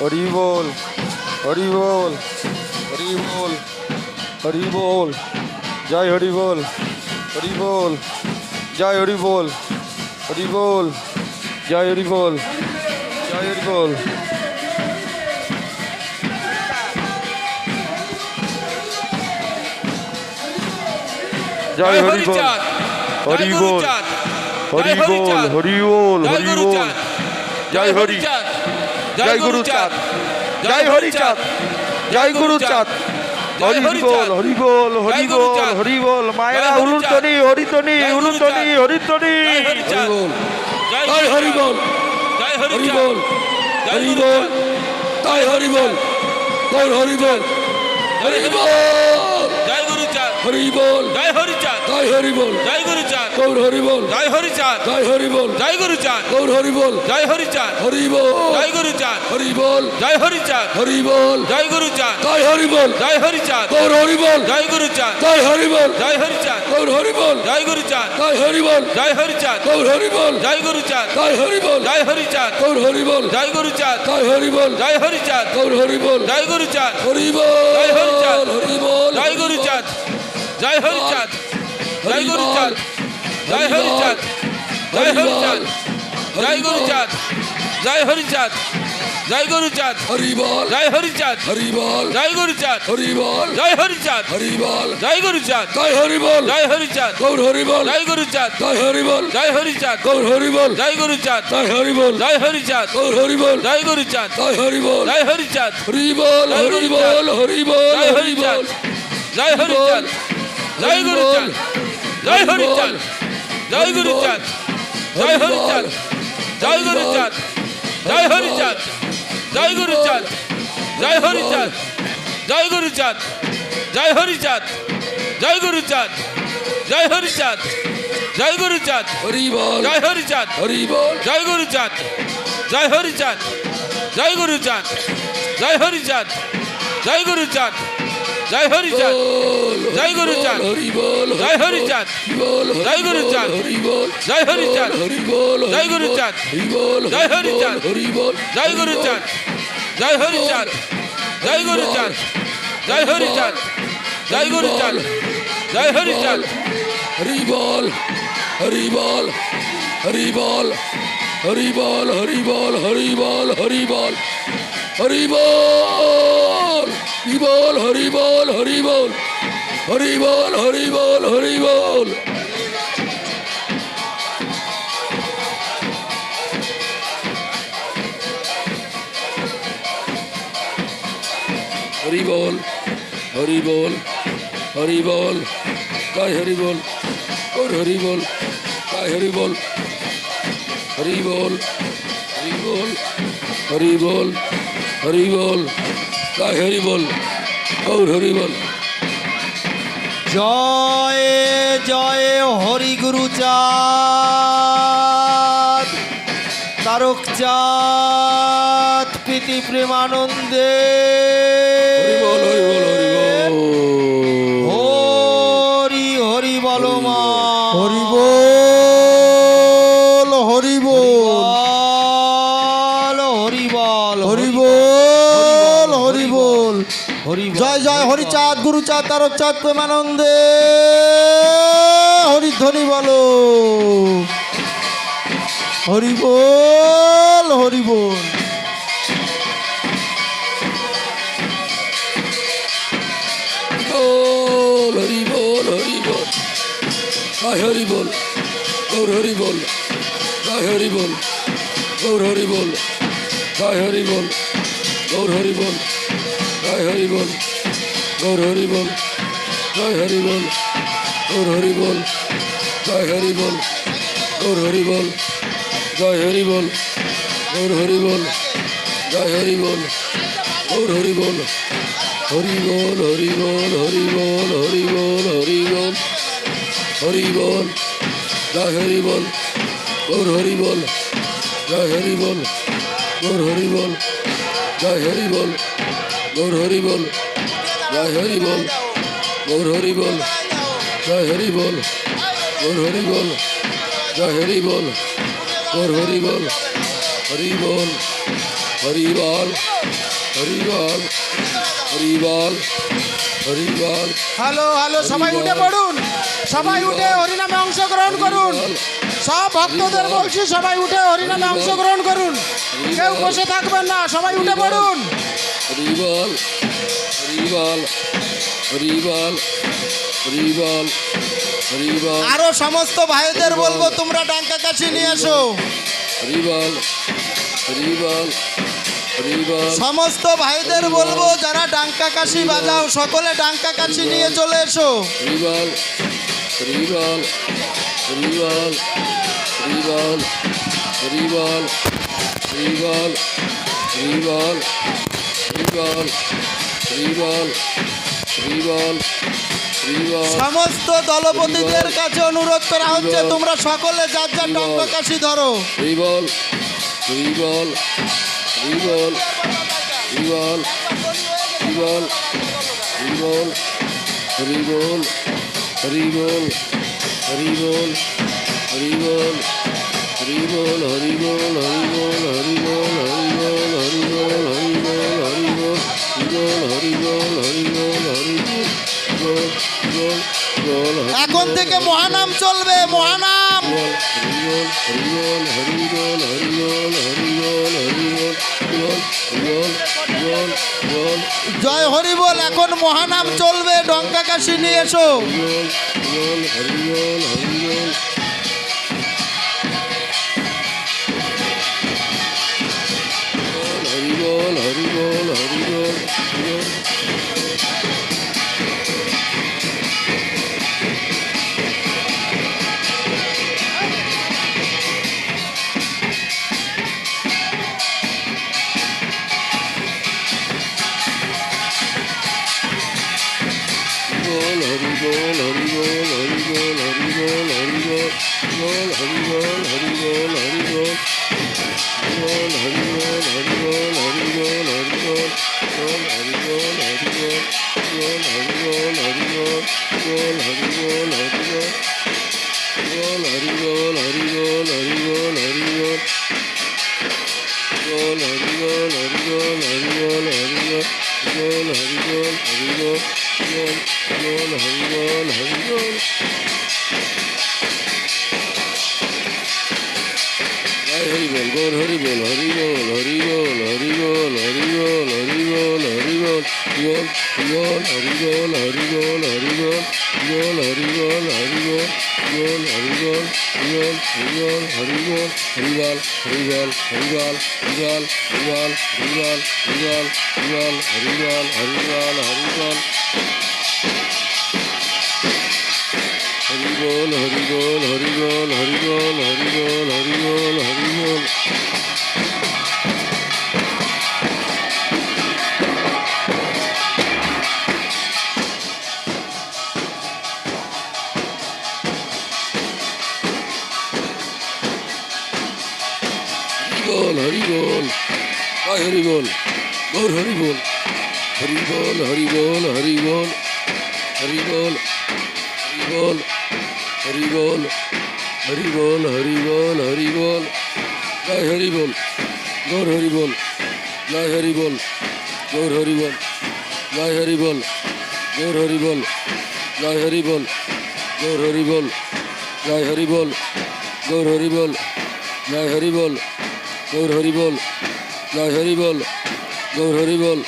हरी बोल हरी बोल हरी बोल हरी बोल जय हरी बोल हरी बोल जय हरी बोल हरी बोल जय हरी बोल जय हरी बोल जय हरि बोल हरि बोल हरि बोल हरि। बोल हरि बोल जय हरि জয় গুরু চাঁদ। জয় হরি চাঁদ। জয় গুরু চাঁদ। হরি বল হরি বল হরি বল হরি বল। মায়েরা হুলুতনি হরিতনি হুলুতনি হরিতনি জয় হরি বল। জয় হরি বল। হরি বল। তাই হরি বল। হরি বল। হরি বল। জয় হরি বল জয় হরিচাঁদ জয় হরি বল জয় গুরুচাঁদ গৌর হরি বল জয় হরিচাঁদ জয় হরি বল জয় গুরুচাঁদ গৌর হরি বল জয় হরিচাঁদ হরি বল জয় গুরুচাঁদ হরি বল জয় হরিচাঁদ হরি বল জয় গুরুচাঁদ জয় হরি বল জয় হরিচাঁদ গৌর হরি বল জয় গুরুচাঁদ জয় হরি বল জয় হরিচাঁদ গৌর হরি বল জয় গুরুচাঁদ জয় হরি বল জয় হরিচাঁদ গৌর হরি বল জয় গুরুচাঁদ জয় হরি বল জয় হরিচাঁদ গৌর হরি বল জয় গুরুচাঁদ জয় হরি বল জয় হরিচাঁদ গৌর হরি বল জয় গুরুচাঁদ হরি বল জয় হরিচাঁদ হরি বল জয় গুরুচাঁদ জয় হরিচাঁদ জয় গুরুচাঁদ জয় হরিচাঁদ জয় হরিচাঁদ জয় গুরুচাঁদ জয় হরিচাঁদ জয় গুরুচাঁদ হরিবল জয় হরিচাঁদ হরিবল জয় গুরুচাঁদ হরিবল জয় হরিচাঁদ হরিবল জয় গুরুচাঁদ জয় হরিবল জয় হরিচাঁদ গৌর হরিবল জয় গুরুচাঁদ জয় হরিবল জয় হরিচাঁদ গৌর হরিবল জয় গুরুচাঁদ জয় হরিবল জয় হরিচাঁদ গৌর হরিবল জয় গুরুচাঁদ জয় হরিবল জয় হরিচাঁদ হরিবল হরিবল হরিবল জয় হরিচাঁদ জয় হরিচাঁদ জয় গুরুচাঁদ জয় হরিচাঁদ জয় গুরুচাঁদ জয় হরিচাঁদ জয় গুরুচাঁদ জয় হরিচাঁদ জয় গুরুচাঁদ জয় হরিচাঁদ জয় গুরুচাঁদ জয় হরিচাঁদ জয় গুরুচাঁদ জয় হরিচাঁদ জয় গুরুচাঁদ হরিবল জয় হরিচাঁদ হরিবল জয় গুরুচাঁদ জয় হরিচাঁদ জয় গুরুচাঁদ জয় হরিচাঁদ জয় গুরুচাঁদ জয় হরি চাঁদ বল জয় গুরু চাঁদ হরি বল জয় হরি চাঁদ বল জয় গুরু চাঁদ হরি বল জয় হরি চাঁদ হরি বল জয় গুরু চাঁদ হরি বল জয় হরি চাঁদ হরি বল জয় গুরু চাঁদ জয় হরি চাঁদ জয় গুরু চাঁদ জয় হরি চাঁদ জয় গুরু চাঁদ জয় হরি চাঁদ হরি বল হরি বল হরি বল হরি বল হরি বল হরি বল হরি বল হরি হরি বল হরি বল হরি বল হরি বল হরি বল হরি বল হরি বল হরি বল হরি বল গায় হরি বল ওর হরি বল গায় হরি বল হরি বল হরি বল হরি বল হরি বল গায় হরি বল গৌর হরি বল। জয় জয় হরি গুরু চাঁদ তারক চাঁদ প্রীতি প্রেমানন্দে। হরি বল হরি বল। গুরু চা, তারক চাঁদ প্রেমানন্দে। হরিধ্বনি বলো। হরিবোল হরিবোল জয় হরি বল গৌর হরি বল। জয় বল, গৌর হরি বল। জয় বল, গৌর হরি বল জয় হরি বল। গৌর হরি বল গায় হরি বল গৌর হরি বল গায় হরি বল গৌর হরি বল গায় হরি বল গৌর হরি বল গায় হরি বল গৌর হরি বল হরি বল হরি বল হরি বল হরি বল হরি বল হরি বল জয় হরি বল গৌর হরি বল জয় হরি বল গৌর হরি বল জয় হরি বল গৌর হরি বল জয় হরি বল গৌর হরি বল জয় হরি বল গৌর হরি বল জয় হরি বল গৌর হরি বল হরি বল হরি বল হরি বল হরি বল হরি বল হ্যালো হ্যালো সবাই উঠে পড়ুন সবাই উঠে হরিনামে অংশগ্রহণ করুন সব ভক্তদের বলছি সবাই উঠে হরিনামে অংশগ্রহণ করুন কেউ বসে থাকবেন না সবাই উঠে পড়ুন হরিবল হরিবল হরিবল হরিবল হরিবল। আরও সমস্ত ভাইদের বলব তোমরা ডাঙ্কা কাছে নিয়ে আসো হরিবল হরিবল। সমস্ত ভাইদের বলব যারা ডাঙ্কা কাশি বাজাও সকলে ডাঙ্কা কাশি নিয়ে চলে এসো। হরিবল হরিবল হরিবল হরিবল হরিবল হরিবল হরিবল। সমস্ত দলপতিদের কাছে অনুরোধ করা হচ্ছে তোমরা সকলে যার যার ডাঙ্কা কাশি ধরো হরি বল হরি বল হরি বল হরি বল হরি বল হরি বল হরি বল বল মহানাম চলবে মহানাম। জয় হরি বল এখন মহানাম চলবে। ডঙ্কা কাশি নিয়ে এসো। হরি বল গৌর হরি বল হরি বল হরি বল হরি বল হরি বল হরি বল হরি বল বল বল হরি বল হরি বল হরি বল বল হরি বল হরি বল বল হরি বল বল হরি বল হরি বল হরি বল হরি বল হরি বল হরি বল হরি বল হরি বল হরি বল হরি বল হরি বল হরি বল হরি বল হরি বল হরি বল হরি বল হরি বল হরি বল হরি বল হরি বল বল হরি বল জয় হরি বল গৌর হরি বল হরি বল হরি বল হরি বল হরি বল হরি বল হরি বল হরি বল জয় হরি বল গৌর হরি বল জয় হরি বল গৌর হরি বল জয় হরি বল গৌর হরি বল জয় হরি বল গৌর হরি বল জয় হরি বল গৌর হরি বল জয় হরি বল গৌর হরি বল জয় হরি বল গৌর হরি বল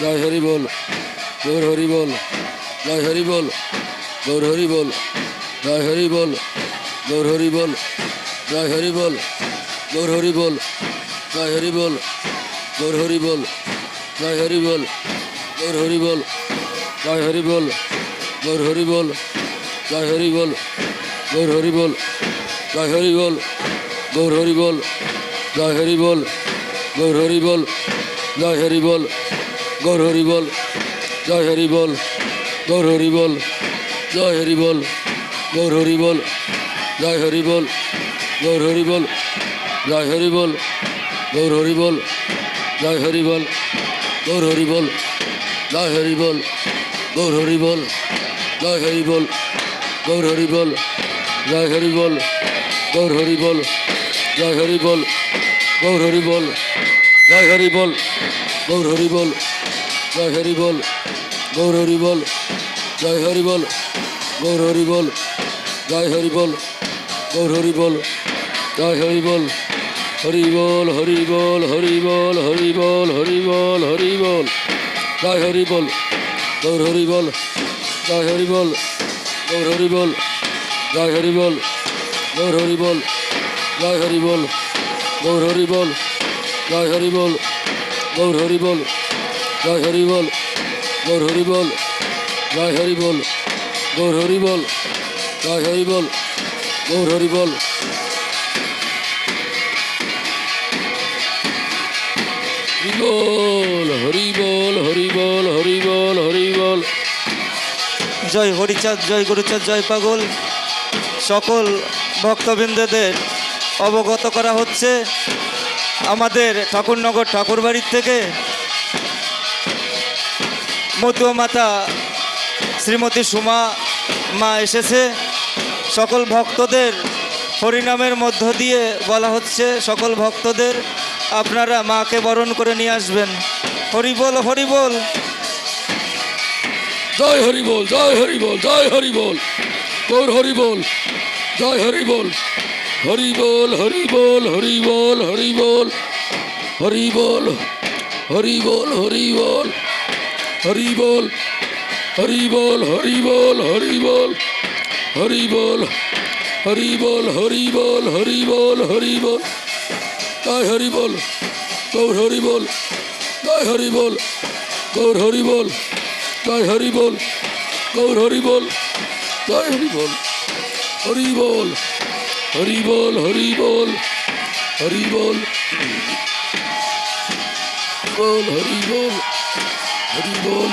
জয় হরি বল গৌর হরি বল জয় হরি বল গৌর হরি বল জয় হরি বল গৌর হরি বল জয় হরি বল গৌর হরি বল জয় হরি বল গৌর হরি বল জয় হরি বল গৌর হরি বল জয় হরি বল গৌর হরি বল জয় হরি বল গৌর হরি বল জয় হরি বল গৌর হরি বল জয় হরি বল গৌর হরি বল জয় হরি বল গৌর হরি বল জয় হরি বল গৌর হরি বল জয় হরি বল গৌর হরি বল জয় হরি বল গৌর হরি বল জয় হরি বল গৌর হরি বল জয় হরি বল গৌর হরি বল জয় হরি বল গৌর হরি বল জয় হরি বল গৌর হরি বল জয় হরি বল গৌর হরি বল জয় হরি বল গৌর হরি বল জয় হরি বল গৌর হরি বল জয় হরি বল গৌর হরি বল জয় হরি বল গৌর হরি বল জয় হরি বল গৌর হরি বল জয় হরি বল হরি বল হরি বল হরি বল হরি বল হরি বল হরি বল জয় হরি বল গৌর হরি বল জয় হরি বল গৌর হরি বল জয় হরি বল গৌর হরি বল জয় হরি বল গৌর হরি বল জয় হরি বল গৌর হরি বল জয় হরি বল গৌর হরি বল জয় হরি বল গৌর হরি বল, জয় হরি বল, গৌর হরি বল। বল, হরি বল হরি বল হরি বল হরি বল। জয় হরিচাঁদ, জয় গুরুচাঁদ, জয় পাগল। সকল ভক্তবৃন্দদের অবগত করা হচ্ছে আমাদের ঠাকুরনগর ঠাকুরবাড়ির থেকে। মতুয়া মাতা শ্রীমতী সুমা মা এসেছে। সকল ভক্তদের হরিনামের মধ্য দিয়ে বলা হচ্ছে, সকল ভক্তদের আপনারা মাকে বরণ করে নিয়ে আসবেন। হরি বল হরি বল জয় হরি বল জয় হরি বল জয় হরি বল গৌর হরি বল জয় হরি বল হরি বল হরি বল হরি বল হরি বল হরি বল হরি বল হরি বল তাই হরি বল গৌর হরি বল তাই হরি বল গৌর হরি বল তাই হরি বল গৌর হরি বল তাই হরি বল হরি বল হরি বল হরি বল হরি বল জয় হরি বল হরি বল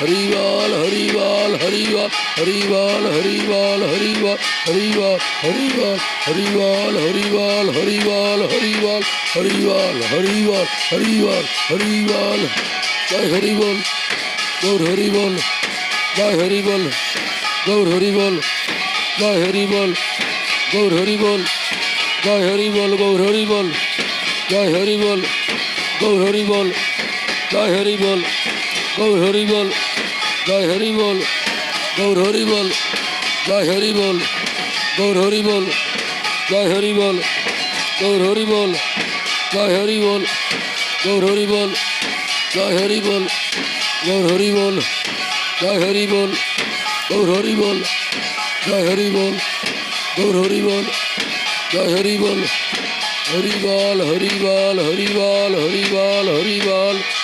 हरिवाल हरिवाल हरिवाल हरिवाल हरिवाल हरिवाल हरिवाल हरिवाल हरिवाल हरिवाल हरिवाल हरिवाल हरिवाल हरिवाल हरिवाल हरिवाल हरिवाल जय हरिवाल गौर हरिवाल जय हरिवाल गौर हरिवाल जय हरिवाल गौर हरिवाल जय हरिवाल गौर हरिवाल जय हरिवाल गौर हरिवाल जय हरिवाल গৌর হরিবল জয় হরিবল গৌর হরিবল জয় হরিবল গৌর হরিবল জয় হরিবল গৌর হরিবল জয় হরিবল গৌর হরিবল জয় হরিবল গৌর হরিবল জয় হরিবল গৌর হরিবল জয় হরিবল গৌর হরিবল জয় হরিবল গৌর হরিবল জয়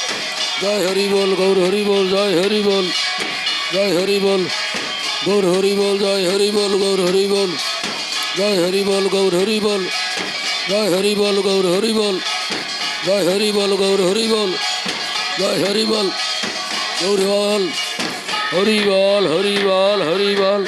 জয় হরি বল গৌর হরি বল জয় হরি বল জয় হরি বল গৌর হরি বল জয় হরি বল গৌর হরি বল জয় হরি বল গৌর হরি বল জয় হরি বল গৌর হরি বল জয় হরি বল গৌর হরি বল জয় হরি বল গৌর বল হরি বল হরি বল হরি বল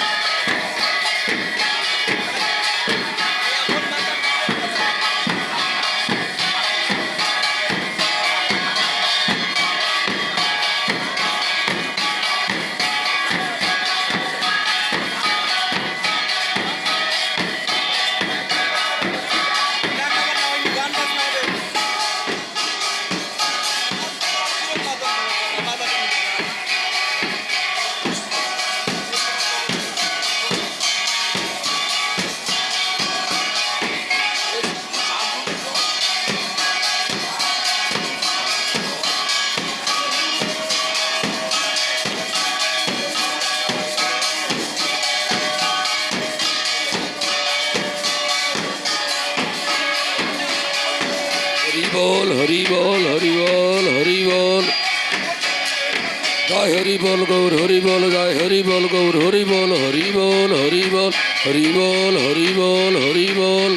হরি বল গৌর হরি বল জয় হরি বল গৌর হরি বল হরি বল হরি বল হরি বল হরি বল হরি বল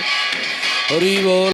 হরি বল